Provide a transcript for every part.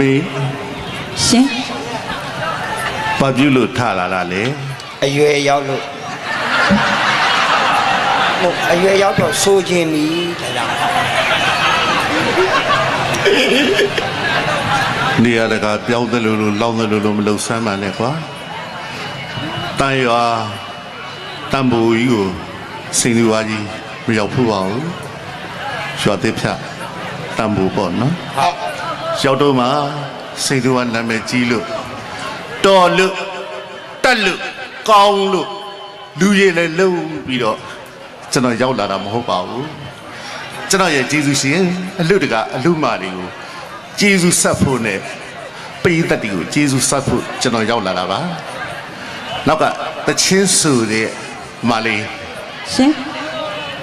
မီးရှင်ဘာပြုလို့ထလာတာလဲအရွယ်ရောက်လို့ဟုတ်အရွယ်ရောက်တော့ဆိုခြင်းပြီဒါကြောင့်နေရာတကာပြောင်းတယ်လို့လို့လောင်းတယ်လို့လို့မလုံဆမ်းပါနဲ့ကွာတန်ရွာတန်ဘူကြီးကိုစိန်လူဝါကြီးမရောက်ဖို့ပါဘူးရွာတစ်ဖြတ်တန်ဘူပေါ့နော်ဟုတ် ရောက်တော့မှစိန်လူဝါနာမည်ကြီးလို့တော်လို့တက်လို့ကောင်းလို့လူရည်လည်းလုံပြီးတော့ကျွန်တော်ရောက်လာတာမဟုတ်ပါဘူးကျွန်တော်ရဲ့ကျေးဇူးရှင်အလူတကအလူမာတွေကိုကျေးဇူးဆက်ဖို့နဲ့ပိသက်တီကိုကျေးဇူးဆက်ဖို့ကျွန်တော်ရောက်လာတာပါနောက်ကတချင်းဆူတဲ့မလေးရှင်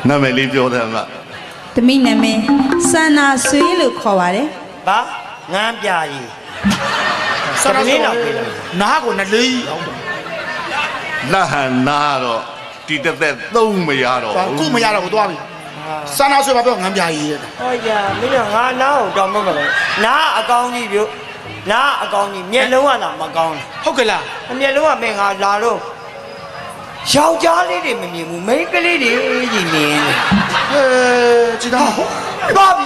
နာမည်လေးပြောတယ်မှာသမီးနာမည်စန္နာဆွေလို့ခေါ်ပါတယ်ဘာ ငန်းပြကြီးစရင်းတော့ပြေးတယ်နားကိုနလေးအောင်တော့လက်ဟန်နာတော့ဒီတစ်သက်သုံးမရတော့ဘာဘူးခုမရတော့ဘူးသွားပြီစာနာဆွေပါပြောငန်းပြကြီးရဲ့ဟောကြာမင်းကငါနားကိုတောင်းမမလို့နားအကောင်းကြီးပြုနားအကောင်းကြီးမျက်လုံးကသာမကောင်းဟုတ်ကဲ့လားဘူးမျက်လုံးကမင်းငါလာတော့ယောက်ျားလေးတွေမမြင်ဘူးမိန်းကလေးတွေကြီးမြင်တယ်အဲကြည်သားသွားပြီ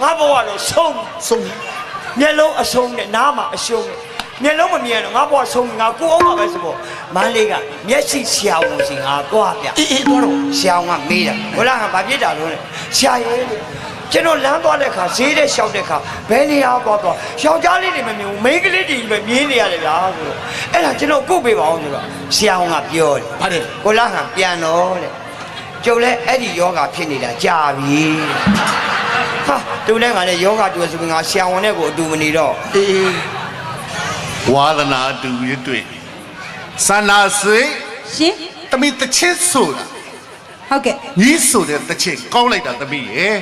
ငါဘဝတော့ဆုံးပြီဆုံးမျက်လုံးအဆုံးနဲ့နားမှာအရှုံးနဲ့မျက်လုံးမမြင်တော့ငါဘဝဆုံးပြီငါကိုအောင်ပါပဲဆိုတော့မန်းလေးကမျက်စိဆရာဝန်စီငါသွားပြအေးအေးသွားတော့ဆရာဝန်ကမေးတာဘလားကဘာပြစ်တာလို့လဲဆရာရဲလို့ကျွန်တော်လမ်းသွားတဲ့ခါဈေးတဲ့လျှောက်တဲ့ခါဘယ်နေရာသွားသွားယောက်ျားလေးတွေမမြင်ဘူးမိန်းကလေးတွေပဲမြင်နေရတယ်ဗျာဆိုတော့အဲ့ဒါကျွန်တော်ကုတ်ပေးပါအောင်ဆိုတော့ဆရာဝန်ကပြောတယ်ဗါတယ်ကိုလာဟန်ပြန်တော့တဲ့ကျုပ်လည်းအဲ့ဒီယောဂဖြစ်နေတာကြာပြီ ဟာသူလည်းငါလည်းယောဂတူဆိုပြီးငါဆရာဝန်နဲ့ကိုအတူမနေတော့အေးအေးဝါသနာတူရတွေ့စန္နာဆွေရှင်တမီတချင်းဆိုတာဟုတ်ကဲ့ညီးဆိုတဲ့တချင်းကောင်းလိုက်တာတမီရဲ့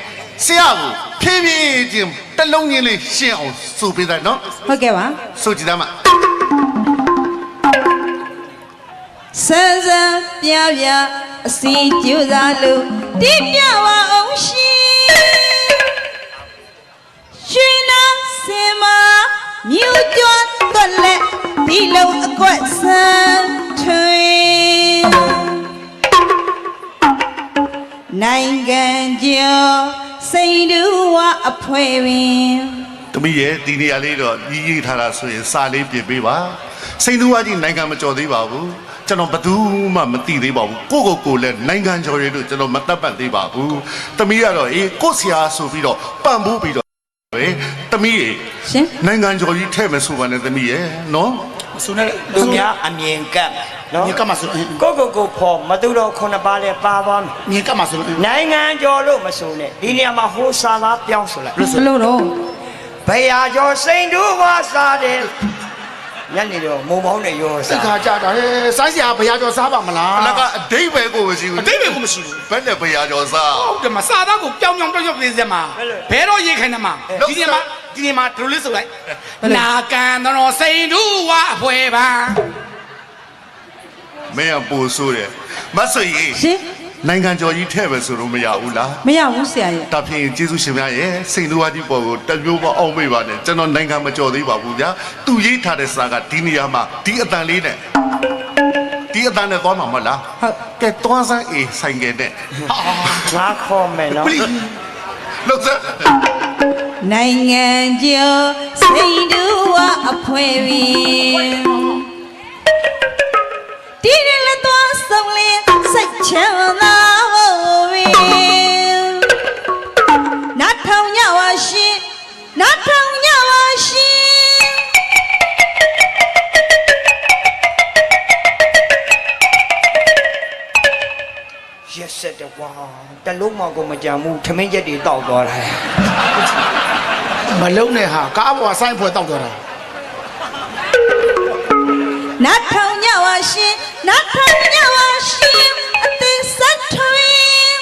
ဆရာကိုဖြည်းဖြည်းချင်းတစ်လုံးချင်းလေးရှင်းအောင်ဆိုပေးတယ်နော်ဟုတ်ကဲ့ပါဆိုကြည့်သားမစမ်းစမ်းပြပြအစီကျူစားလို့တိပြပါအောင်ရှင် ရွှေနာစင်မမြူကျွမ်းသွက်လက်ဒီလုံးအကွက်ဆန်းထွင်နိုင်ငံကျော်စိန်တူဝအဖွဲပင်တမီရဲ့ဒီနေရာလေးတော့ကြီးကြီးထားတာဆိုရင်စာလေးပြင်ပေးပါစိန်သူဝါကြီးနိုင်ငံမကြော်သေးပါဘူးကျွန်တော်ဘယ်သူမှမသိသေးပါဘူးကိုကိုကိုလည်းနိုင်ငံကျော်ရဲလို့ကျွန်တော်မတတ်ပတ်သေးပါဘူးတမီကတော့အေးကိုဆရာဆိုပြီးတော့ပံ့ပိုးပြီးတော့ပဲ တမီရဲ့ရှင်နိုင်ငံကျော်ကြီးထဲ့မယ်ဆိုပါနဲ့တမီရဲ့နော်မဆုနဲ့သူများအမြင်ကပ်နော်မြင်ကပ်မှာဆိုလို့ကိုကိုကိုဖော်မတူတော့ခုနှစ်ပါးလဲပါသွားမယ်မြင်ကပ်မှာဆိုလို့နိုင်ငံကျော်လို့မဆိုနဲ့ဒီနေရာမှာဟိုစာသားပြောင်းဆိုလိုက်လို့ဘဆိုလို့တော့ဘယ်ဟာကျော်စိန်တူပါစားတယ်ညနေတော့မုံပေါင်းနဲ့ရောစိတ်စားခါကြတာဟဲ့စိုင်းစရာဘယ်ရကျော်စားပါမလားအလကအတိတ်ပဲကိုမရှိဘူးအတိတ်ပဲကိုမရှိဘူးဘယ်နဲ့ဘယ်ရာကျော်စားဟုတ်တယ်မစားတော့ကိုပြောင်းပြောင်းပြောင်းပြောင်းပြေးစမှာဘယ်တော့ရေခိုင်နေမှာဒီနေ့မှာ ဒီနေ့မှာဒလိုလေးဆိုလိုက်နာကန်တော်စိန်တူဝအဖွဲပါမင်းကပို့ဆိုးတယ်မဆွေကြီးရှင်နိုင်ငံကျော်ကြီးထဲ့မယ်ဆိုတော့မရဘူးလားမရဘူးဆရာရဲ့ဒါဖြင့်ကျေးဇူးရှင်များရဲ့စိန်လူဝါကြီးပေါ်ကိုတမျိုးမအောင်မေ့ပါနဲ့ကျွန်တော်နိုင်ငံမကျော်သေးပါဘူးဗျာသူရေးထားတဲ့စာကဒီနေရာမှာဒီအတန်လေးနဲ့ဒီအတန်နဲ့သွားမှာမဟုတ်လားဟုတ်ကဲသွားစမ်းအေးဆိုင်ကယ်နဲ့ငါခေါ်မယ်နော်လို့စမ်း နိုင်ငံကျော်စိန်တူဝအဖွဲပင်ဒီရလက်သွားဆုံးလင်းစိတ်ချမ်းသာဖို့ပင်နတ်ထောင်ညဝရှင်နတ်ထောင်ညဝရှင်ရက်ဆက်တယ်ကွာတလုံးမကိုမကြံဘူးထမင်းချက်တွေတောက်သွားတယ် မလုံးနဲ့ဟာကားပေါ်ဆိုင်းဖွဲတောက်တော့တာနတ်ထောင်ညဝရှင်နတ်ထောင်ညဝရှင်အသိစတ်ထွင်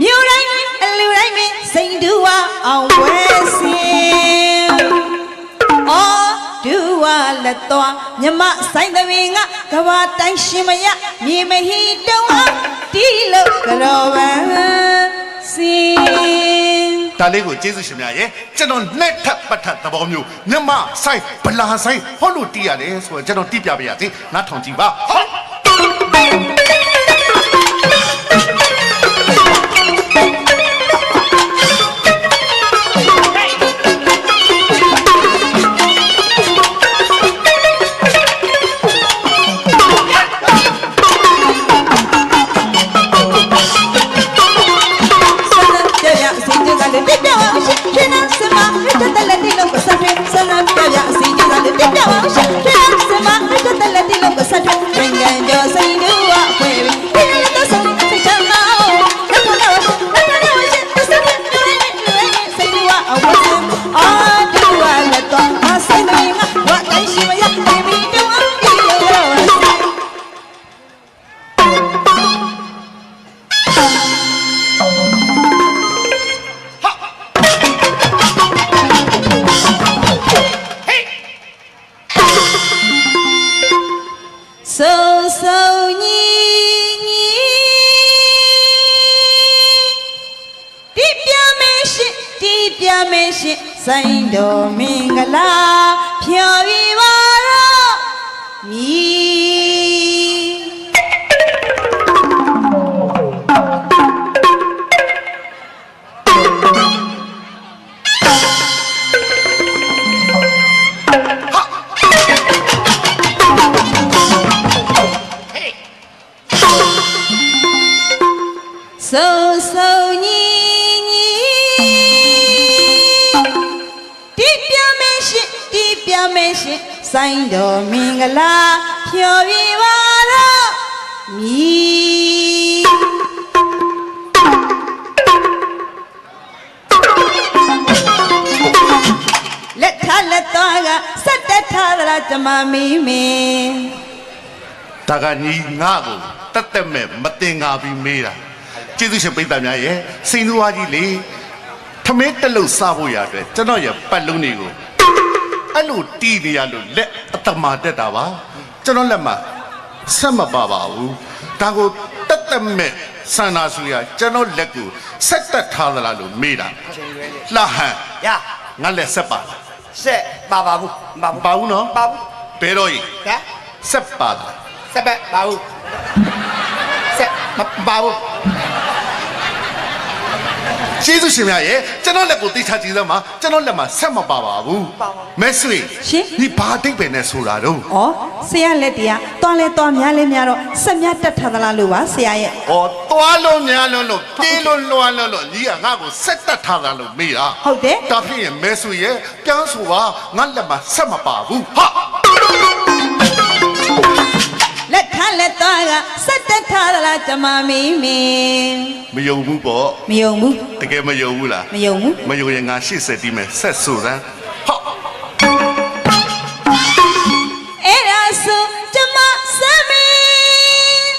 မြို့တိုင်းအလူတိုင်းပင်စိန်တူဝအောင်ဝဲစင်အော်ဒူဝလက်တော်မြမဆိုင်သမီးငါကဘာတိုင်းရှင်မရမြေမဟီတုံးအောင်တီလို့ကြောပန်းစင် ဒါလေးကိုကျေးဇူးရှင်များရဲ့ကျွန်တော်နဲ့ထပ်ပတ်ထပ်သဘောမျိုးမြမဆိုင်ဗလာဆိုင်ဟောလို့တီးရတယ်ဆိုတော့ကျွန်တော်တီးပြပါရစေနားထောင်ကြည့်ပါဟုတ် ရှင်ဆိုင်တော်မင်္ဂလာဖြော်ပြပါတော့မြည် ရှင်ဆိုင်တော်မင်္ဂလာဖြော်ပြပါတော့မြည်လက်ထလက်သွားကစက်တက်ထားသလားဓမ္မမီးမင်းဒါကညီငါကိုတက်တက်မဲ့မတင်ငါပြီးမေးတာကျေးဇူးရှင်ပိဿများရဲ့စိန်သူဝါကြီးလေထမင်းတက်လို့စားဖို့ရအတွက်ကျွန်တော်ရဲ့ပတ်လုံးတွေကို အဲ့လိုတီးနေရလို့လက်အတမာတက်တာပါကျွန်တော်လက်မှာဆက်မပါပါဘူးဒါကိုတက်တက်မဲ့ဆန္ဒဆူရကျွန်တော်လက်ကိုဆက်တက်ထားသလားလို့မေးတာလှဟန်ရငါလက်ဆက်ပါလားဆက်ပါပါဘူးမပါဘူးပါဘူးနော်ပါဘူးဘယ်တော့ဤကဲဆက်ပါလားစက်ပတ်ပါဘူးဆက်မပါဘူး ကျေးဇူးရှင်များရဲ့ကျွန်တော်လက်ကိုသိချကြည့်သမှာကျွန်တော်လက်မှာဆက်မပါပါဘူးမဲဆွေရှင် ဒီဘာတိတ်ပဲနဲ့ဆိုတာတော့။ဩဆရာလက်တရားတွားလဲတွားများလဲများတော့ဆက်များတက်ထားသလားလို့ပါဆရာရဲ့ဩသွားလုံးများလုံးလို့ပြေးလုံးလွှမ်းလုံးလို့ညီကငါ့ကိုဆက်တက်ထားတာလို့မေးတာဟုတ်တယ် ဒါဖြစ်ရင်မဲဆွေရဲ့ပြန်ဆိုပါငါလက်မှာဆက်မပါဘူးဟာ လက်ထလက်သွားကဆက်တက်ထားသလားဓမ္မမီမင်းမယုံဘူးပေါ့မယုံဘူးတကယ်မယုံဘူးလားမယုံဘူးမယုံရင်ငါရှေ့ဆက်တီးမယ်ဆက်ဆိုတန်းဟာအဲ့ဒါဆိုဓမ္မစမင်း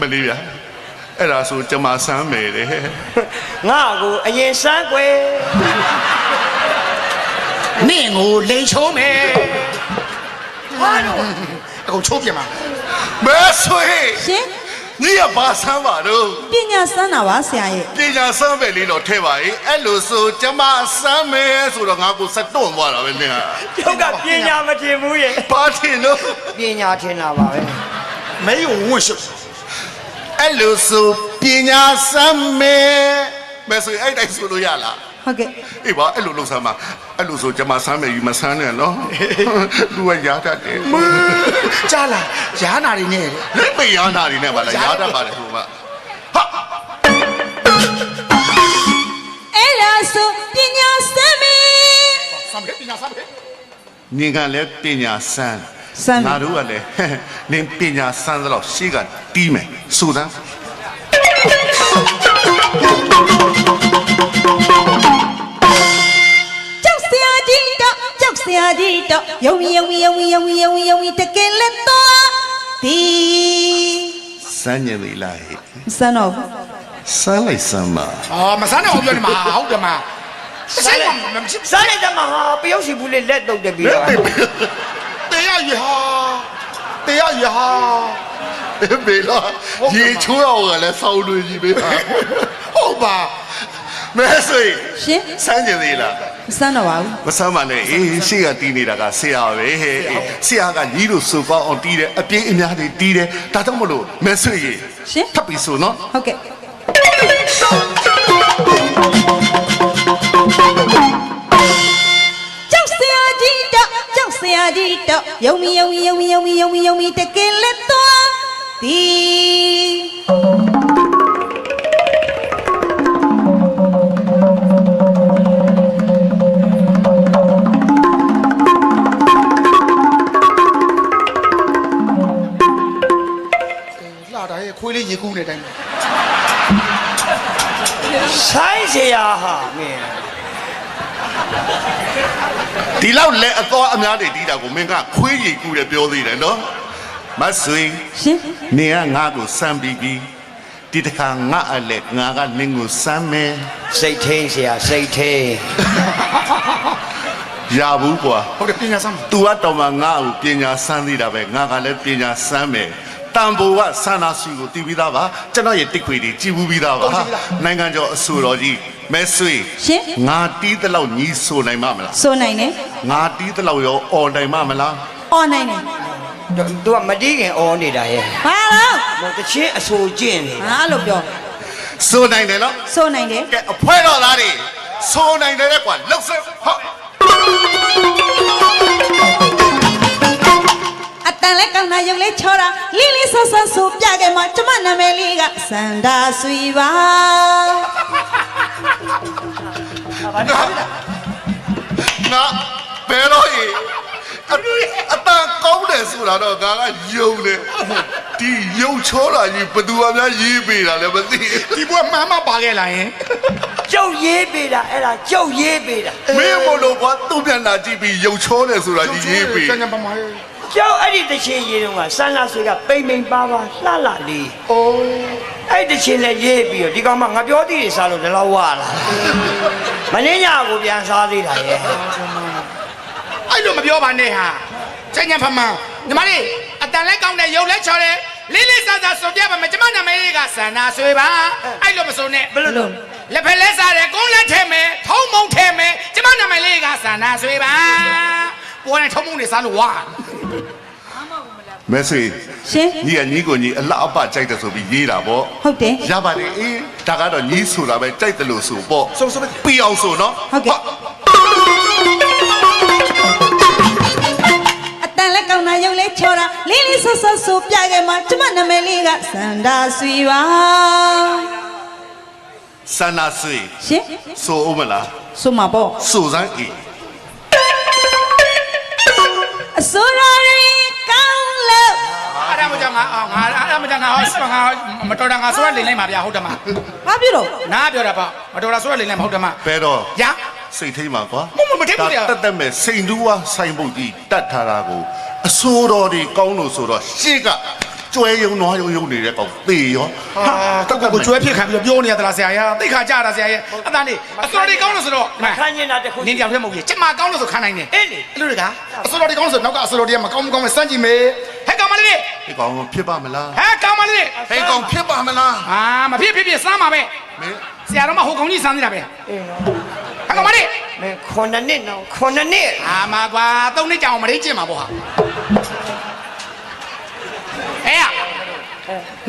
မလေးဗျာအဲ့ဒါဆိုကျမဆမ်းမယ်တဲ့ငါကိုအရင်စမ်းကွယ်နင့်ကိုလိန်ချုံးမယ် ဟာတော့တကုတ်ချိုးပြမှာမဲဆွေရှင်ညီကဘာဆမ်းပါတော့ပညာစမ်းတာပါဆရာရဲ့ပညာဆမ်းပဲလေးတော့ထဲပါရဲ့အဲ့လိုဆိုကျမဆမ်းမယ်ဆိုတော့ငါကိုစက်တွန့်သွားတာပဲနင်ဟာကျောက်ကပညာမထင်ဘူးရဲ့ဘာထင်လို့ပညာထင်တာပါပဲမဲယုံဝန့်ရှုပ်အဲ့လိုဆိုပညာဆမ်းမယ်မဲဆိုအဲ့တိုင်းဆိုလို့ရလား ဟုတ်ကဲ့အေးပါအဲ့လိုလုပ်ဆမ်းပါအဲ့လိုဆိုကျမဆမ်းမယ်ယူမဆမ်းနဲ့နော်လူကရားတတ်တယ်ကြားလာရားနာတွေနဲ့လက်ပေရားနာတွေနဲ့ပါလားရားတတ်ပါတယ်ဟိုကဟာအဲ့ဒါဆိုပညာစမင်းစမ်းခဲ့ပညာစမ်းခဲ့နင်ကလည်းပညာဆမ်းစမ်းငါတို့ကလည်းနင်ပညာဆမ်းသလောက်ရှေ့ကတီးမယ်ဆိုသမ်းကြော ကြောက်စရာကြီးတော့ယုံယုံယုံယုံယုံယုံတကယ်လက်တော့ဒီစမ်းညင်လေလားဟဲ့စမ်းတော့ဘူးစမ်းလိုက်စမ်းပါအော်မစမ်းတော့ပြောနေမှာဟုတ်တယ်မှာဆိုင်ကမမရှိစားလိုက်တဲ့မှာဟာပျောက်စီဘူးလေးလက်တုပ်တယ်ပြီးတော့တရားရဟာတရားရဟာဘေးလားရေချိုးအောင်ကလည်းစောင်းလို့ကြီးပဲဟာဟုတ်ပါမဲဆွေရှင်စမ်းကြင်သေးလား မစမ်းတော့ပါဘူးမဆမ်းပါနဲ့အေးရှေ့ကတီးနေတာကဆရာပဲဟဲ့အေးဆရာကညီတို့စုကောင်းအောင်တီးတယ်အပြင်းအများတွေတီးတယ်ဒါကြောင့်မလို့မဲဆွေရေရှင်ထပ်ပြီးဆိုနော်ဟုတ်ကဲ့ကြောက်စရာကြီးတော့ကြောက်စရာကြီးတော့ယုံမီယုံမီယုံမီယုံမီယုံမီယုံမီတကယ်လက်သွားဒီ ဒီလောက်လက်အတော်အများတွေတီးတာကိုမင်းကခွေးရီကူတယ်ပြောသေးတယ်နော်မဆွေ ရှင် နေကငါ့ကိုစမ်းပြီးပြီဒီတစ်ခါငါအလက်ငါကနင်းကိုစမ်းမယ် စိတ်ထိန်เสียစိတ်ထိန် ရဘူးကွာ ဟုတ်တယ်ပညာစမ်း तू ကတော့မှငါ့ကိုပညာစမ်းသေးတာပဲငါကလည်းပညာစမ်းမယ်တန်ဖိုကဆန္ဒစီကိုတည်ပြီးသားပါကျွန်တော်ရဲ့တစ်ခွေတွေကြည်ဘူးပြီးသားပါနိုင်ငံကျော်အဆိုတော်ကြီး မဲဆွေရှင်ငါတီးတဲ့လောက်ညီးဆိုနိုင်မှာမလားဆိုနိုင်တယ်ငါတီးတဲ့လောက်ရောអော်နိုင်မှာမလားအော်နိုင်တယ်သူကမတီးခင်အော်နေတာရဲ့ဘာလို့မတချင်းအဆိုကျင့်နေငါအဲ့လိုပြောဆိုနိုင်တယ်နော်ဆိုနိုင်တယ်ကဲအဖွဲတော်သားတွေဆိုနိုင်တယ်လေကွာလှုပ်စက်ဟာအတန်လဲကောင်းတာရုပ်လဲချောတာလီလီဆော့ဆော့ဆိုပြခဲ့မှာကျမနာမည်လေးကစန္ဒာဆွေပါ ငါဘယ်တော့ရေအအတန်ကောင်းတယ်ဆိုတာတော့ငါကယုံတယ်ဒီယုံချောတာကြီးဘယ်သူအများရေးပေးတာလဲမသိဘူးဒီဘွဲမှန်မှပါခဲ့လာရင်ကျုပ်ရေးပေးတာအဲ့ဒါကျုပ်ရေးပေးတာမင်းမလို့ကွာသူ့မျက်နှာကြည့်ပြီးယုံချောတယ်ဆိုတာကြီးရေးပေးကျန်ကျန်ပါမှာ ကျုပ်အဲ့ဒီတချင်းရေးတော့ကဆန်းလာဆွေကပိမ့်ပိမ့်ပါပါလှလှလေးအိုးအဲ့ဒီတချင်းလည်းရေးပြီးတော့ဒီကောင်မငါပြောသေးတယ်စားလို့ဒီလောက်ဝလာမင်းညကိုပြန်စားသေးတာရဲ့အဲ့လိုမပြောပါနဲ့ဟာကျန်ကျန်ပါမှာညီမလေးအတန်လဲကောင်းတယ်ရုပ်လဲချော်တယ်လေးလေးစားစားဆိုပြပါမယ်ကျမနာမည်လေးကစန္နာဆွေပါအဲ့လိုမဆိုနဲ့ဘယ်လိုလုပ်လက်ဖက်လဲစားတယ်ကုန်းလက်ထဲမယ်ထုံးမုံထဲမယ်ကျမနာမည်လေးကစန္နာဆွေပါ ပေါ်နေထုံးမုံနေစားလို့ဝါမဲဆွေရှင်ညီကညီကိုညီအလှအပကြိုက်တယ်ဆိုပြီးရေးတာပေါ့ဟုတ်တယ်ရပါတယ်အေးဒါကတော့ညီဆိုတာပဲကြိုက်တယ်လို့ဆိုပေါ့ဆိုဆိုပဲပြီးအောင်ဆိုနော်ဟုတ်ကဲ့အတန်လဲကောင်းတာရုပ်လဲချောတာလီလီဆော့ဆော့ဆိုပြခဲ့မှာကျမနာမည်လေးကစန္ဒာဆွေပါဆန္ဒဆွေရှင်ဆိုဦးမလားဆိုမှာပေါ့ဆိုစမ်းအေး အစိုးရရီကောင်းလို့အဲ့ဒါမကြောင့်ငါငါအဲ့ဒါမကြောင့်ငါဟောငါမတော်တာငါဆိုရလိမ့်လိုက်ပါဗျာဟုတ်တယ်မဘာဖြစ်လို့နားပြောတာပေါ့မတော်တာဆိုရလိမ့်လိုက်မဟုတ်တယ်မဘယ်တော့ရစိတ်ထိတ်မှာကွာမမမထိပ်ဘူးလေဒါတက်တက်မဲ့စိန်တူးဝါဆိုင်ပုတ်ကြီးတတ်ထားတာကိုအစိုးတော်တွေကောင်းလို့ဆိုတော့ရှေ့က ကျွဲယုံနွားယုံယုံနေတဲ့ကောင်သေရောဟာတော့ကိုကျွဲဖြစ်ခံပြီးတော့ပြောနေရသလားဆရာရသိခါကြတာဆရာရအတန်းလေးအစော်တွေကောင်းလို့ဆိုတော့ခန်းနေတာတခုနင်းတယောက်တည်းမဟုတ်ဘူးကျမကောင်းလို့ဆိုခံနိုင်တယ်အေးလေအဲ့လိုတကအစော်တွေကောင်းလို့ဆိုနောက်ကအစော်တွေကမကောင်းမကောင်းမစမ်းကြည့်မယ်ဟဲ့ကောင်မလေးဒီကောင်ဖြစ်ပါမလားဟဲ့ကောင်မလေးဟဲ့ကောင်ဖြစ်ပါမလားအာမဖြစ်ဖြစ်ဖြစ်စမ်းပါပဲမင်းဆရာတော်မဟိုကောင်ကြီးစမ်းနေတာပဲအေးနော်ဟဲ့ကောင်မလေးမင်းခုနှစ်နှစ်နော်ခုနှစ်နှစ်အာမကွာသုံးနှစ်ကြောင်မရင်းကျင်ပါဘောဟာဟဲ့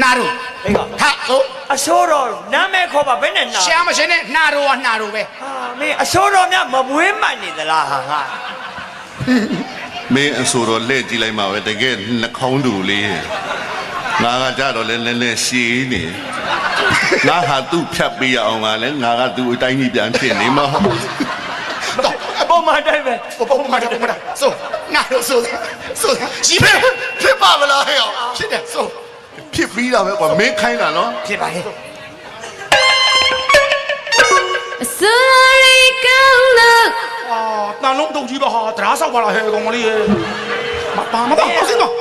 နာရူအေးကဟာဆိုအစိုးရနာမည်ခေါ်ပါဘယ်နဲ့နာရှာမရှင်နဲ့နာရူကနာရူပဲဟာမင်းအစိုးရမြမမွေးမှန်နေသလားဟာငါမင်းအဆိုတော်လှည့်ကြည့်လိုက်မှာပဲတကယ်နှာခေါင်းတူလေးငါကကြတော့လဲလဲလဲရှည်နေငါဟာသူ့ဖြတ်ပေးရအောင်ကလည်းငါကသူ့အတိုင်းကြီးပြန်ဖြစ်နေမှာဟုတ်အပေါ်မှာတိုင်းပဲဘဘမတာဘမတာဆိုနာရူဆိုဆိုရှိပဲဖြစ်ပါမလားဟဲ့အောင်ဖြစ်တယ်ဆို ဖြစ်ပြီးတာပဲကွာမင်းခိုင်းတာနော်ဖြစ်ပါရဲ့အစိုးရရီကောင်းလို့အာတန်လုံးတုံကြီးပါဟာတရားဆောက်ပါလားဟဲ့ကောင်မလေးမပါမပါအစင်းတော့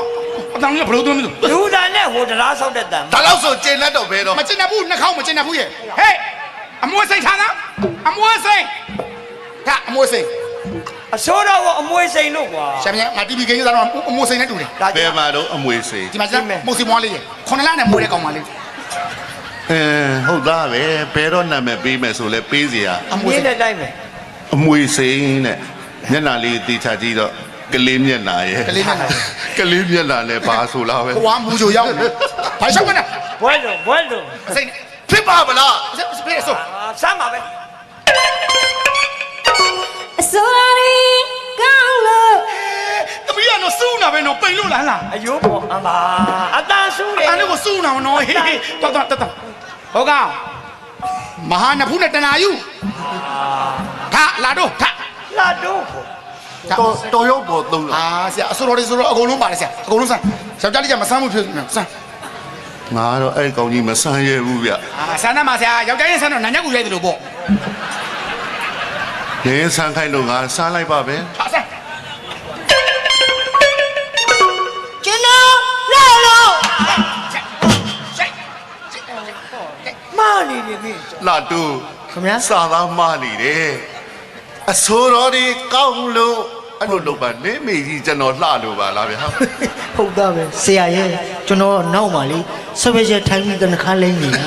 အတန်ကြီးဘလို့သွင်းမလို့လူသားနဲ့ဟိုတရားဆောက်တဲ့တန်ဒါတော့ဆိုကျင်တတ်တော့ဘယ်တော့မကျင်တတ်ဘူးနှာခေါင်းမကျင်တတ်ဘူးရဲ့ဟဲ့အမွှေးစိတ်ထားသားအမွှေးစိတ်ဟာအမွှေးစိတ် အစိုးရကအမွေစိန်လို့ကွာရှာမြငါတီဗီကိန်းစားတော့အမွှေးစိတ်နဲ့တူတယ်ဒါဘယ်မှာတော့အမွေစေးဒီမှာကျမုတ်စီမွားလေးရဲ့ခုနလနဲ့မွေးတဲ့ကောင်မလေးအဲဟုတ်သားပဲဘယ်တော့နာမည်ပေးမယ်ဆိုလဲပေးစီရအမွေးနဲ့တိုင်းမယ်အမွေစိန်တဲ့မျက်နှာလေးတေချာကြည့်တော့ကလေးမျက်နှာရဲ့ကလေးမျက်နှာ ကလေးမျက်နှာနဲ့ဘာဆိုလားပဲဟိုကမူချိုရောက်နေဘာရှောက်မလဲဘွဲလုံးဘွဲလုံးစိတ်ဖြစ်ပါမလားစစပြေဆိုအာစမ်းပါပဲ အစိုးရလေးကောင်းလို့တပီးကတော့စူးနာပဲနော်ပိန်လို့လားလားအယိုးပေါ်အမအတန်ဆူးတယ်အဲ့လိုကိုစူးနာနော်ဟေးဟေးတော်တော်တော်တော်ဟုတ်ကောင်မဟာနဖူးနဲ့တနာယူထလာတော့ထလာတော့ကိုတော်တော်ရုပ်ပေါ်သုံးလို့အာဆရာအစိုးရတွေဆိုတော့အကုန်လုံးပါတယ်ဆရာအကုန်လုံးစမ်းယောက်ျားလေးကမစမ်းမှုဖြစ်နေစမ်းငါတော့အဲ့ကောင်ကြီးမဆန်းရဘူးဗျအာဆန်းနာမှာဆရာယောက်ျားလေးဆန်းတော့နာညက်ကူရိုက်တယ်လို့ပေါ့ ရင်းဆန်းခိုင်းလို့ငါစားလိုက်ပါပဲဟာဆန်းကျွန်တော်လာလို့ရှိတ်မာနေနေပြီလာတူခင်ဗျာစာသားမနေတယ်အစိုးရတွေကောင်းလို့အဲ့လိုလုပ်ပါနေမိကြီးကျွန်တော်လှလို့ပါလားဗျာဟုတ်သားပဲဆရာရဲ့ကျွန်တော်နောက်ပါလေစပယ်ရှယ်ထိုင်းပြီးတနခါလိမ့်နေတာ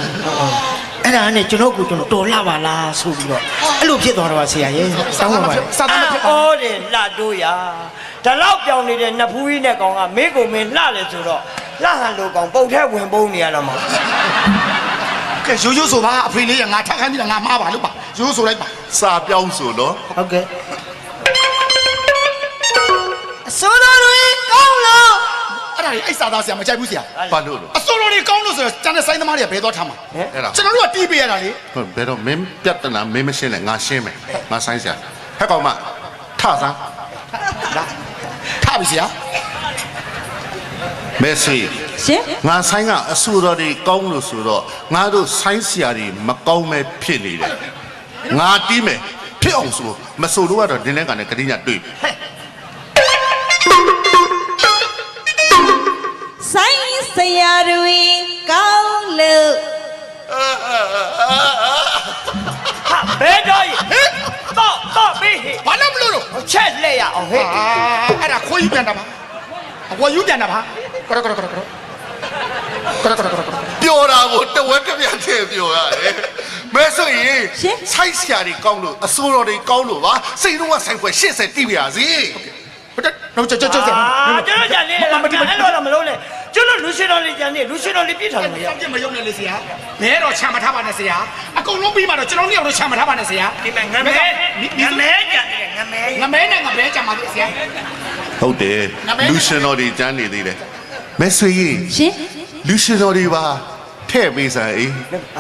အဲ့ဒါနဲ့ကျွန်တော်ကိုကျွန်တော်တော်လာပါလားဆိုပြီးတော့အဲ့လိုဖြစ်သွားတော့ပါဆရာရဲ့စောင်းပါပါစာသမဖြစ်အော်တယ်လှတို့ရဒါတော့ပြောင်းနေတဲ့နဖူးကြီးနဲ့ကောင်ကမေးကိုမင်းလှလေဆိုတော့လှဟန်လိုကောင်ပုတ်ထဲဝင်ပုံးနေရတော့မှာကဲရိုးရိုးဆိုပါအဖေလေးကငါထက်ခိုင်းပြီးတော့ငါမှားပါလို့ပါရိုးရိုးဆိုလိုက်ပါစာပြောင်းဆိုတော့ဟုတ်ကဲ့အစိုးရတွေကောင်းလို့ အဲ့ဒါကြီးအဲ့စာသားဆရာမကြိုက်ဘူးဆရာဘာလို့လို့ အစိုးရတွေကောင်းလို့ဆိုတော့ကျန်တဲ့စိုင်းသမားတွေကဘယ်သွားထားမှာအဲ့ဒါ ကျွန်တော်တို့ကတီးပေးရတာလေဟုတ်ဘယ်တော့မင်းပြတ်တနာမင်းမရှင်းနဲ့ငါရှင်းမယ်ငါဆိုင်စရာဟဲ့ကောင်မထဆန်းလာထားပြီဆရာမဲဆွေရှင်ငါဆိုင်ကအဆူတော်တွေကောင်းလို့ဆိုတော့ငါတို့ဆိုင်ဆရာတွေမကောင်းမဲ့ဖြစ်နေတယ်ငါတီးမယ်ဖြစ်အောင်ဆိုမဆိုလို့ကတော့ဒင်းလဲကန်နဲ့ကတိညာတွေ့ပြီဆို ဆရာတွေကောင်းလို့ဟာဘယ်တော့ရဟဲ့တော့တော့ပြီးဟဲ့ဘာလို့မလို့လို့ချက်လက်ရအောင်ဟဲ့အာအဲ့ဒါခွေးယူပြန်တာပါအကွာယူပြန်တာပါကရကရကရကရကရကရကရပျော်တာကိုတဝက်တစ်ပြက်တည်းပျော်ရတယ်မဲဆိုရင်ဆိုင်ဆရာတွေကောင်းလို့အစိုးရတွေကောင်းလို့ပါစိတ်တော့ဆိုင်ခွဲ80တိပြရစီဟုတ်တယ်တော့ကြောက်ကြောက်ကြောက်ကြောက်အာကျွန်တော်ကြံနေအဲ့လိုတော့မလုပ်နဲ့ ကျွန်တော်လူရှင်တော်လေးကြံနေလူရှင်တော်လေးပြစ်ထားလို့မရကြောက်ကြမယုံနဲ့လေဆရာဘဲတော့ချမ်းမထားပါနဲ့ဆရာအကုန်လုံးပြီးမှတော့ကျွန်တော်တို့တော့ချမ်းမထားပါနဲ့ဆရာဒီမဲ့ငမဲငမဲကြံနေငမဲငမဲနဲ့ငမဲချမ်းပါသေးဆရာ ဟုတ်တယ်လူရှင်တော်တွေကျမ်းနေသေးတယ်မဲဆွေရင်ရှင်လူရှင်တော်တွေပါထဲ့ပေးစမ်းအေး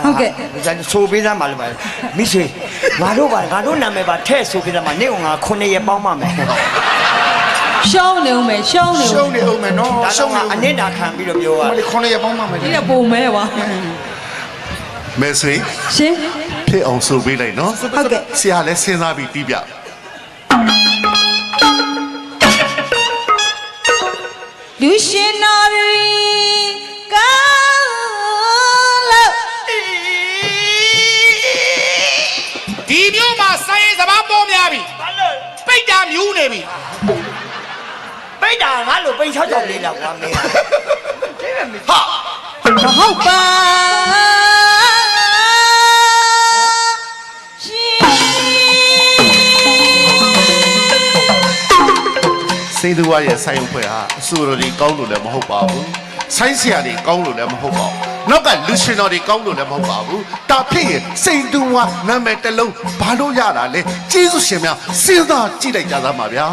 ဟုတ်ကဲ့ဇာဆိုပေးသားပါလို့ပါမိဆွေငါတို့ပါငါတို့နာမည်ပါထဲ့ဆိုပေးသားမှာနေကငါခုနှစ်ရက်ပေါင်းမှမယ် ရှုံးနေဦးမယ်ရှုံးနေရှုံးဦးနေအောင်မယ်နော်ဒါရှုံးတော့နေအနစ်တာခံပြီးတော့ပြောရမလေးခေါင်းလေးပေါင်းမှမယ်ဒီကပုံမဲပါမဲဆွေရှင်ဖြစ်အောင်ဆိုပေးလိုက်နော်ဟုတ်ကဲ့ဆရာလည်းစဉ်းစားပြီးတီးပြလူရှင်တော်တွေကောင်းလို့ဒီမျိုးမှာစိုင်းရင်စဘာပေါ်များပြီဘာလို့ပိတ်တာမြူးနေပြီ ပိတ်တာငါလိုပိတ်ချောက်ချောက်လေးလောက်ကွာမင်းဒီမဲ့မဟာမဟုတ်ပါရှင်စိန်သူဝရဲ့ဆိုင်ဖွဲ့ဟာအစိုးရတွေကောင်းလို့လည်းမဟုတ်ပါဘူးဆိုင်းဆရာတွေကောင်းလို့လည်းမဟုတ်ပါဘူးနောက်ကလူရှင်တော်တွေကောင်းလို့လည်းမဟုတ်ပါဘူးဒါဖြစ်ရင်စိန်သူဝနာမည်တစ်လုံးဘာလို့ရတာလဲကျေးဇူးရှင်များစဉ်းစားကြည့်လိုက်ကြသားပါဗျာ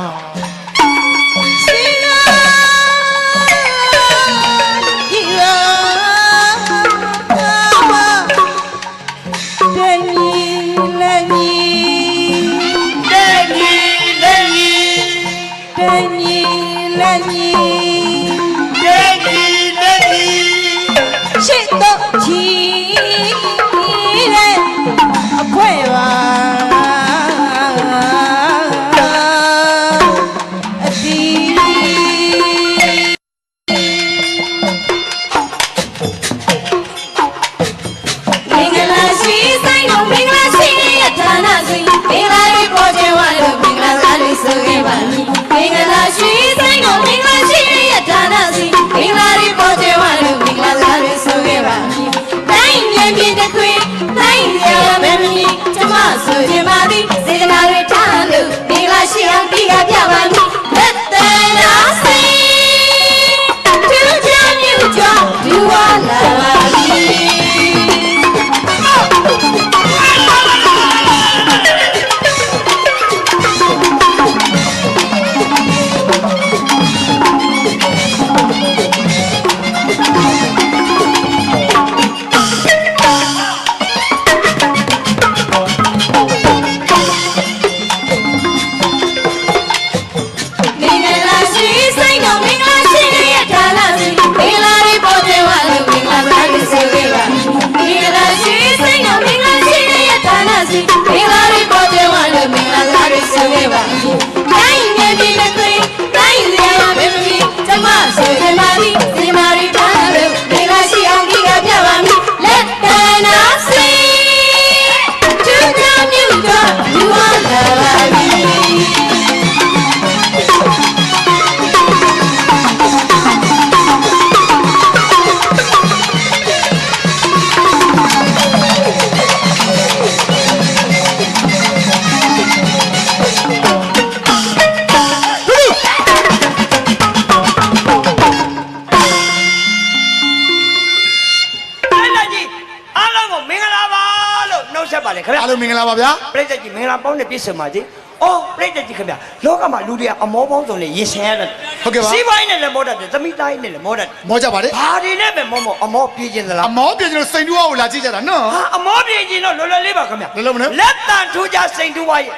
ဂလာပေါင်းနဲ့ပြည့်စုံပါစေအော်ပြိတ္တကြီးခင်ဗျာလောကမှာလူတွေကအမောပေါင်းစုံနဲ့ရင်ဆိုင်ရတယ်စီးပွားရေးနဲ့လည်းမောတတ်တယ်သမီးသားရေးနဲ့လည်းမောတတ်တယ်မောကြပါလေဘာတွေနဲ့ပဲမောမောအမောပြေးခြင်းသလားအမောပြင်ကျွန်တော်စိန်တူအောင်လာကြည့်ကြတာနော်ဟာအမောပြေးခြင်းတော့လွယ်လွယ်လေးပါခင်ဗျာလွယ်လွယ်မနော်လက်တန်ထူးကြစိန်တူဝါရဲ့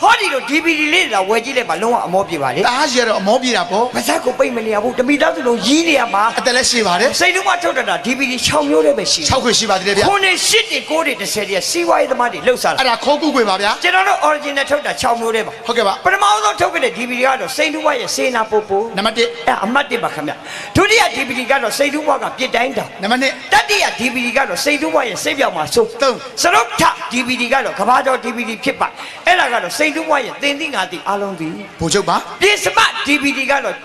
ဟောဒီလို DVD လေးလာဝယ်ကြည့်လိုက်ပါလုံးဝအမောပြေပါလေတအားရတော့အမောပြေတာပေါ့ပါဇက်ကိုပိတ်မနေရဘူးတမိသားစုလုံးရီးနေရမှာအသက်လည်းရှိပါတယ်စိန်တူဝါထုတ်တတ်တာ DVD 6မျိုးနဲ့ပဲရှိတယ်6ခွေရှိပါသေးတယ်ဗျာခုနှစ်ရှစ်တွေကိုးတွေ30တွေစီးပွားရေးသမားတွေလှုပ်ရှားလာအဲ့ဒါခိုးကူခွေပါဗျာကျွန်တော်တို့ original ထုတ်တာ6မျိုးတည်းပါဟုတ်ကဲ့ပါပထမဆုံးထုတ်ခဲ့တဲ့ DVD ကတော့စိန်တူဝါရဲ့စေနာပို့ပို့နံပါတ်အဲအမှတ်1ပါခင်ဗျဒုတိယ DVD ကတော့စိန်တူဝါကပြစ်တိုင်းတောင်1နံပါတ်တတိယ DVD ကတော့စိန်တူဝါရဲ့စိတ်ပြောက်မှာဆိုးသုံးစရုပ်ထ DVD ကတော့ကဘာကျော် DVD ဖြစ်ပါအဲ့ဒါကတော့စိန်တူဝါရဲ့သင်သိငါသိအားလုံးသိ2ဘိုလ်ချုပ်ပါပြစ်စမ DVD ကတော့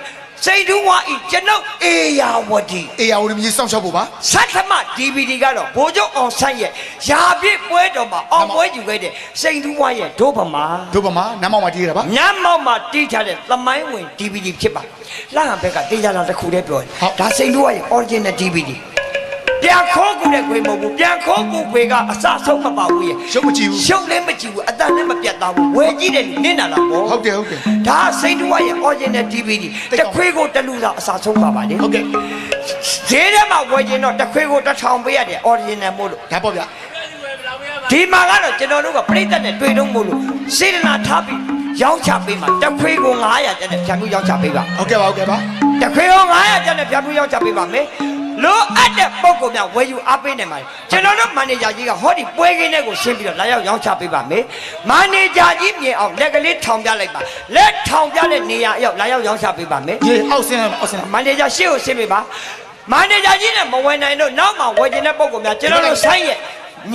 စိန်တူဝါဤကျွန်ုပ်အေယာဝတီအေယာဝရမကြီးစောင့်ရှောက်ဖို့ပါဆတ်သမ DVD ကတော့ဘိုးချုပ်အောင်ဆန်းရဲ့ရာပြည့်ပွဲတော်မှာအောင်ပွဲယူခဲ့တဲ့စိန်တူဝါရဲ့ဒုဗမာတို့ဗမာနမ်းမောင်မှာတီးရတာပါညမောက်မှာတီးထားတဲ့သမိုင်းဝင် DVD ဖြစ်ပါလှဟန်ဘက်ကတေးကြတာတစ်ခုတည်းပြောတယ်ဒါစိန်တူဝါရဲ့ original DVD ပြန်ခိုးကူတဲ့ခွေမဟုတ်ဘူးပြန်ခိုးကူခွေကအစဆုံးမပါဘူးရဲ့ရုပ်မကြည့်ဘူးရှုပ်လည်းမကြည့်ဘူးအတန်လည်းမပြတ်သားဘူးဝယ်ကြည့်တဲ့လူနင့်နာလာပေါ့ဟုတ်တယ်ဟုတ်တယ်ဒါစိန်တူဝါရဲ့ original DVD တိတ်တကောင်းခွေးကိုတလူသာအစဆုံးပါပါလေဟုတ်ကဲ့ဈေးထဲမှာဝယ်ခြင်းတော့တခွေးကိုတစ်ထောင်ပေးရတယ် original မို့လို့ဒါပေါ့ဗျာဒီမှာကတော့ကျွန်တော်တို့ကပြိတ္တနဲ့တွေ့တော့မို့လို့စေတနာထားပြီးရောင်းချပေးမှာတခွေးကို900ကျပ်နဲ့ဖြန်ပြီးရောင်းချပေးပါဟုတ်ကဲ့ပါဟုတ်ကဲ့ပါတခွေးကို900ကျပ်နဲ့ဖြန်ပြီးရောင်းချပေးပါမယ် လိုအပ်တဲ့ပုံကောင်များဝယ်ယူအားပေးနေမှာကျွန်တော်တို့မန်နေဂျာကြီးကဟောဒီပွဲခင်းတဲ့ကိုရှင်းပြီးတော့လာရောက်ရောင်းချပေးပါမယ်မန်နေဂျာကြီးမြင်အောင်လက်ကလေးထောင်ပြလိုက်ပါလက်ထောင်ပြတဲ့နေရာအရောက်လာရောက်ရောင်းချပေးပါမယ်ရေအောက်ဆင်းအောက်ဆင်းမန်နေဂျာရှေ့ကိုဆင်းပေးပါမန်နေဂျာကြီးနဲ့မဝယ်နိုင်တော့နောက်မှဝယ်ကျင်တဲ့ပုံကောင်များကျွန်တော်တို့ဆိုင်ရဲ့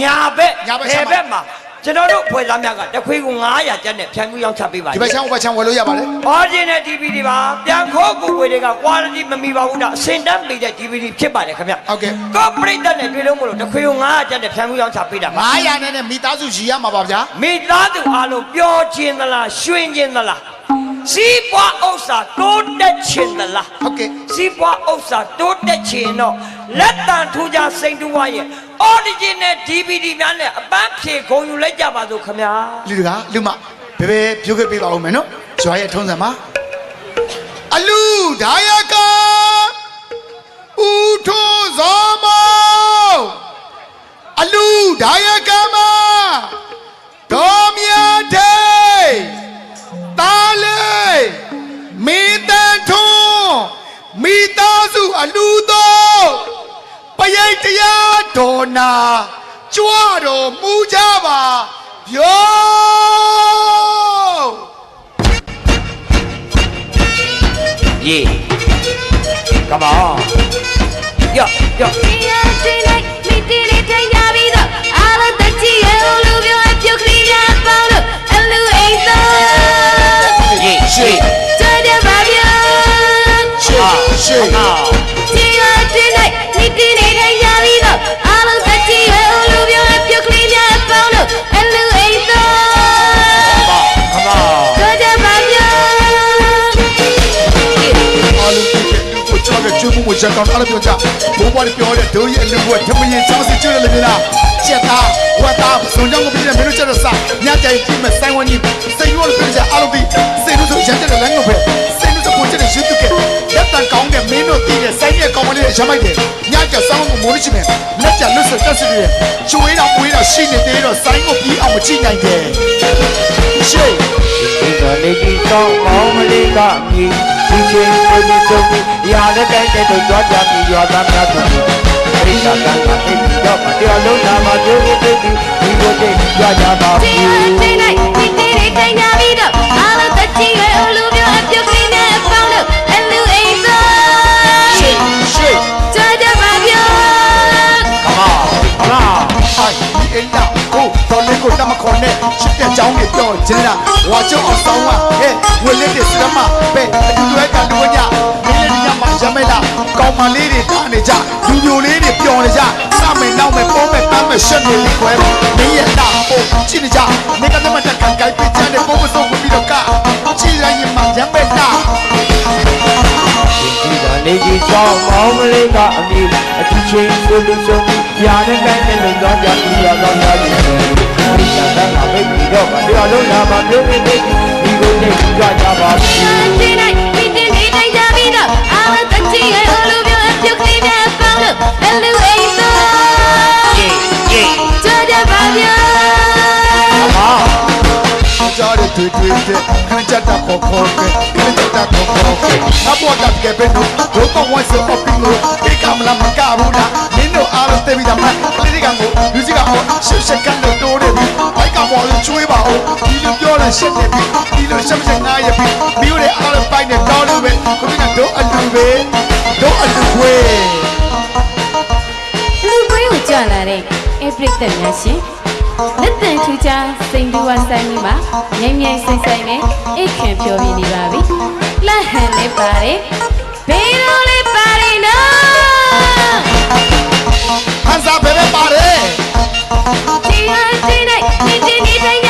ညာဘက်ညာဘက်ဘယ်ဘက်မှာ ကျွန်တော်တို့ဖွဲ့သားများကတခွေးကို900ကျပ်နဲ့ဖြန်ကူးရောင်းချပေးပါဒီဘက်ချမ်းဟိုဘက်ချမ်းဝယ်လို့ရပါတယ် Original DVD ပါပြန်ခိုးကိုယ်ွေတွေက quality မမီပါဘူးဒါအစင်တန်းပေးတဲ့ DVD ဖြစ်ပါတယ်ခင်ဗျဟုတ်ကဲ့ကောပရိသတ်နဲ့တွေ့လို့မလို့တခွေကို900ကျပ်နဲ့ဖြန်ကူးရောင်းချပေးတာပါ900နဲ့နဲ့မိသားစုရီရမှာပါဗျာမိသားစုအားလုံးပျော်ခြင်းသလားရွှင်ခြင်းသလား စီးပွားဥစ္စာတိုးတက်ခြင်းသလားဟုတ်ကဲ့စီးပွားဥစ္စာတိုးတက်ခြင်းတော့လက်တန်ထူးကြစိန်တူဝါရဲ့ original DVD များနဲ့အပန်းဖြေဂုံယူလိုက်ကြပါစို့ခင်ဗျာလူတကာလူမဘယ်ဘယ်ပြုတ်ခဲ့ပေးပါဦးမယ်နော်ဇွာရဲ့ထုံးစံမှာအလူဒါယကဦးထိုးဇောမောအလူဒါယကမဒေါ်မြတ်ဒေ တာလေမေတ္တန်ထွန်းမိသားစုအလူတော်ပရိတ်တရားဒေါ်နာကြွတော်မူကြပါပြော Yeah Come on Yo yo ဒီရတင်လိုက်မိတီလေးထိုင်ကြပြီးတော့အားလုံးတချီရဲ့လူပြောအပြုတ်ကလေးများပေါင်းလို့အလူအိမ်သော Yeah shit ကြတဲ့ပါဗျာရှေ့ရှေ့ဒီရတင်လိုက်မိတီလေးထိုင်ကြပြီးတော့အားလုံးတချီရဲ့လူပြောအပြုတ်ကလေးများပေါင်းလို့အလူအိမ်သော Come on ကြတဲ့ပါဗျာအားလုံးဖြစ်တဲ့လူကိုကြောက်တဲ့ကျွေးမှုကိုချက်ကောင်အားလုံးပြောကြဘိုးဘွားတွေပြောတဲ့ဒိုးရဲ့အလူကဓမ္မရင်ချောင်းစီကျွေးတယ်လေလားချက်သားဝတ်သားစုံကြောင်းကိုပြည့်တဲ့မင်းတို့ချက်တော့စားညကြိုင်ကြည့်မဲ့ဆိုင်ဝန်းကြီးစိတ်ရောလို့ပြောကြအားလုံးဒီ တဲ့ဆိုင်ရဲ့ကောင်မလေးရမိုက်တယ်ညကြဆောင်းကိုမိုးလို့ရှိမယ်လက်ကြလွတ်ဆွတက်စီတယ်ကျွေးတော့ပွေးတော့ရှိနေသေးတော့ဆိုင်ကိုပြီးအောင်မချိနိုင်တယ်ရှေ့ဒီကနေ့ဒီတော့မောင်မလေးကမြည်ဒီချင်းကိုဒီဆုံးပြီးရာတဲ့တိုင်းတဲ့တို့ကြွားကြပြီးရွာသားများတို့အရိသာကံကတိတ်ပြီးတော့မတရားလုံးနာမှာကျိုးနေပြီးဒီကိုတိတ်ကြွားကြပါဒီရဘူးတင်လိုက်မိတီလေးထိုင်ကြပြီးတော့အားလုံးတချီ အိုင်ဒီအိမ်လာကိုတော်လေးကိုတမခေါ်နဲ့ချစ်တဲ့ကြောင်းတွေတော့ကျင်းလာဝါကျုံအောင်ဆောင်းကဟဲ့ဝက်လက်တွေစရမပဲအတူတူကလူဝညမင်းလေးညမှာရမဲလာကောင်းမလေးတွေတားနေကြလူမျိုးလေးတွေပျော်နေကြစမယ်နောက်မယ်ပေါ်မယ်တမ်းမယ်ရှက်နေလိခွဲမင်းရဲ့တာဖို့ချစ်နေကြနေကတမတက်ကန်ကြိုက်ပြချတဲ့ပုံမစုံပြီးတော့ကချီလိုက်ရင်မှရမဲလာဒီက နေကြီးဆောင်မောင်မလေးကအမည်အထူးချချင်းကိုလူဆုံးပြီးရာနဲ့ကိုင်းနဲ့လုံသွားကြပြီးရတော့များကြီးဒီကတည်းကမိတ်ပြီးတော့ဗတရားလုံးလာပါမျိုးနေနေဒီကိုနေကြကြပါဘူးတင်းလိုက်မိတင်းနေတိုင်းကြပြီးတော့အားလုံးတချီရဲ့လူပြောအပြုတ်ကလေးများပေါင်းလို့အလူအိမ်သောကြကြပါဗျာကြားရတွေ့တွေ့တဲ့ခဏချက်တာခေါ်ခေါ်တဲ့ခဏချက်တာခေါ်ခေါ်တဲ့အပေါ်ကတကယ်ပဲတော့ဘုတော့ဝတ်စအပင်းလို့ဒီကမလာမကဘူးလားမင်းတို့အားလုံးတေးပြီးတာမလေးကကိုလူစီကအောင်ရှစ်ရှက်ကန်လို့တိုးတယ်ပြီးဘိုက် ကပေါ်လို့ကျွေးပါဦးဒီလိုပြောလဲရှက်တယ်ပြီးဒီလိုရှက်မရှက်နားရပြီးပြီးရအားလုံးပိုင်းနဲ့တော်လို့ပဲခုနကတော့အလူပဲတော့အလူွေလူပွဲကိုကြလာတဲ့ဧပရိသတ်များရှင် လက်တန်ထူချာစိန်ဒူဝဆိုင်ကြီးမှာငယ်ငယ်ဆိုင်ဆိုင်နဲ့အိတ်ခံပျော်ပြနေပါပြီ။လက်ဟန်လေးပါတယ်။ဘေးတော်လေးပါတယ်နော်။ဟန်စာဘယ်ပဲပါတယ်။ဒီဟာဒီနိုင်ဒီဒီဒီတိုင်း